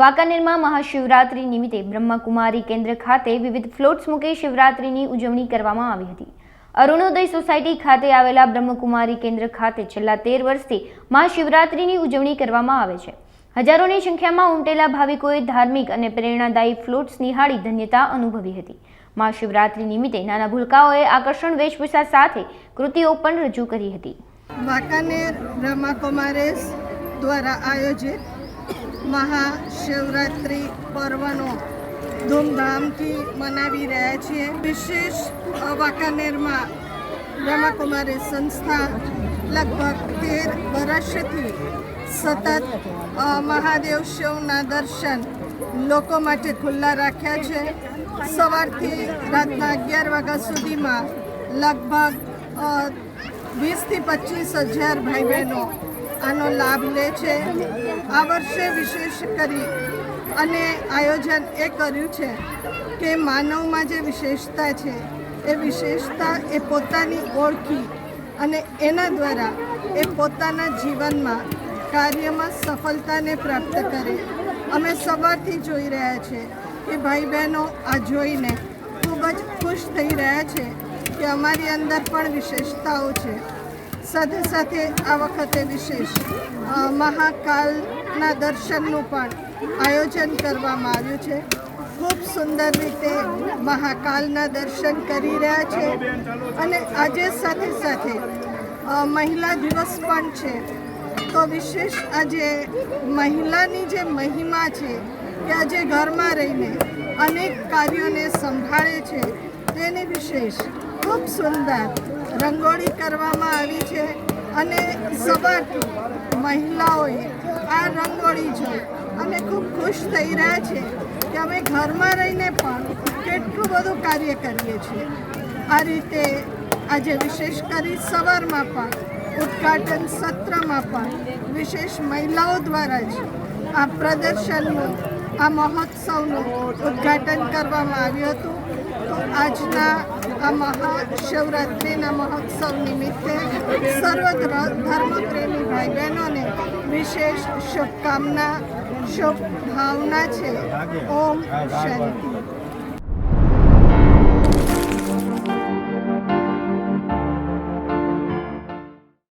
વાંકાનેરમાં મહાશિવરાત્રી નિમિત્તે બ્રહ્મકુમારી કેન્દ્ર ખાતે વિવિધ ફ્લોટ્સ મૂકી શિવરાત્રીની ઉજવણી કરવામાં આવી હતી. અરુણોદય સોસાયટી ખાતે આવેલા બ્રહ્મકુમારી કેન્દ્ર ખાતે છેલ્લા તેર વર્ષથી મહાશિવરાત્રીની ઉજવણી કરવામાં આવે છે. હજારોની સંખ્યામાં ઉમટેલા ભાવિકોએ ધાર્મિક અને પ્રેરણાદાયી ફ્લોટ્સ નિહાળી ધન્યતા અનુભવી હતી. મહાશિવરાત્રી નિમિત્તે નાના ભૂલકાઓએ આકર્ષણ વેશભૂષા સાથે કૃતિઓ પણ રજૂ કરી હતી. વાંકાનેર બ્રહ્માકુમારેશ દ્વારા આયોજિત મહાશિવરાત્રિ પર્વનો ધૂમધામથી મનાવી રહ્યા છીએ. વિશેષ વાંકાનેરમાં બ્રહ્માકુમારી સંસ્થા લગભગ તેર વર્ષથી સતત મહાદેવ શિવના દર્શન લોકો માટે ખુલ્લા રાખ્યા છે. સવારથી રાતના અગિયાર વાગ્યા સુધીમાં લગભગ વીસથી પચીસ હજાર ભાઈ બહેનો આનો લાભ લે છે. આ વર્ષે વિશેષ કરી અને આયોજન એ કર્યું છે કે માનવમાં જે વિશેષતા છે, એ વિશેષતા એ પોતાની ઓળખી અને એના દ્વારા એ પોતાના જીવનમાં કાર્યમાં સફળતાને પ્રાપ્ત કરે. અમે સવારથી જોઈ રહ્યા છે કે ભાઈ બહેનો આ જોઈને ખૂબ જ ખુશ થઈ રહ્યા છે કે અમારી અંદર પણ વિશેષતાઓ છે. સાથે સાથે આ વખતે વિશેષ મહાકાલના દર્શનનું પણ આયોજન કરવામાં આવ્યું છે. ખૂબ સુંદર રીતે મહાકાલના દર્શન કરી રહ્યા છે અને આજે સાથે સાથે મહિલા દિવસ પણ છે. તો વિશેષ આજે મહિલાની જે મહિમા છે કે આજે ઘરમાં રહીને અનેક કાર્યોને સંભાળે છે. તેની વિશેષ. ખૂબ સુંદર રંગોળી કરવામાં આવી છે અને સવાર મહિલાઓએ આ રંગોળી જોઈ. અને ખૂબ ખુશ થઈ રહ્યા છે કે અમે ઘરમાં રહીને પણ કેટલું બધું કાર્ય કરીએ છીએ. આ રીતે આજે વિશેષ કરી સવારમાં પણ, ઉદ્ઘાટન સત્રમાં પણ વિશેષ મહિલાઓ દ્વારા જ આ પ્રદર્શનનું, આ મહોત્સવનું ઉદ્ઘાટન કરવામાં આવ્યું હતું. આજના આ મહાશિવરાત્રિના મહોત્સવ નિમિત્તે સર્વ ધર- ધર્મપ્રેમી ભાઈ બહેનોને વિશેષ શુભકામના, શુભ ભાવના છે. ઓમ શાંતિ.